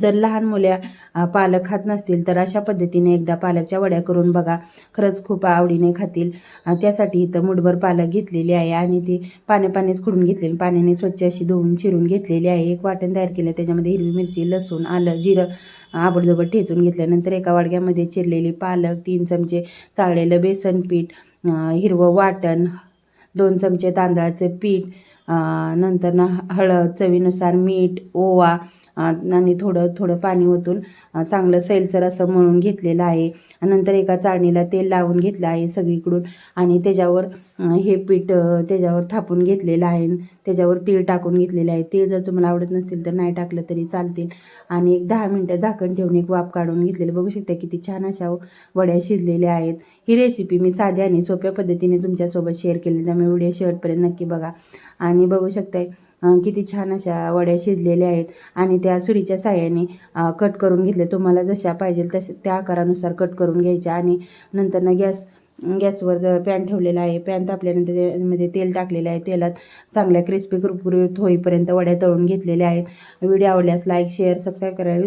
जर लहान मुले पालक खात नसतील तर अशा पद्धतीने एकदा पालकच्या वड्या करून बघा. खरंच खूप आवडीने खातील. त्यासाठी इथं मुठभर पालक घेतलेली आहे आणि ती पाण्या पाण्याच खुडून घेतलेली. पाण्याने स्वच्छ अशी धुवून चिरून घेतलेली आहे. एक वाटण तयार केलं. त्याच्यामध्ये हिरवी मिरची लसूण आलं जिरं आबडधोबड ठेचून घेतल्यानंतर एका वाडग्यामध्ये चिरलेली पालक तीन चमचे चाळलेलं बेसन पीठ हिरवं वाटण दोन चमचे तांदळाचं पीठ नंतर ना हळद चवीनुसार मीठ ओवा आणि थोडं थोडं पाणी ओतून चांगलं सैलसर असं मळून घेतलेलं आहे. नंतर एका चाळणीला तेल लावून घेतलं आहे सगळीकडून. आणि त्याच्यावर हे पीठ त्याच्यावर थापून घेतलेलं आहे. त्याच्यावर तीळ टाकून घेतलेले आहे. तीळ जर तुम्हाला आवडत नसतील तर नाही टाकलं तरी चालतील. आणि एक दहा मिनटं झाकण ठेवून एक वाफ काढून घेतलेलं. बघू शकता किती छान अशा वड्या शिजलेल्या आहेत. ही रेसिपी मी साध्या आणि सोप्या पद्धतीने तुमच्यासोबत शेअर केली. त्यामुळे व्हिडिओ शेवटपर्यंत नक्की बघा. आणि बघू शकताय किती छान अशा वड्या शिजलेल्या आहेत. आणि त्या सुरीच्या साह्याने कट करून घेतले तुम्हाला जशा पाहिजे तशा त्या आकारानुसार कट करून घ्यायच्या. आणि नंतर ना गॅस गॅसवर पॅन ठेवलेला आहे. पॅन तापल्यानंतर त्यामध्ये म्हणजे तेल टाकलेलं आहे. तेलात चांगल्या क्रिस्पी कुरकुरीत होईपर्यंत वड्या तळून घेतलेल्या आहेत. व्हिडिओ आवडल्यास लाईक शेअर सबस्क्राईब करायला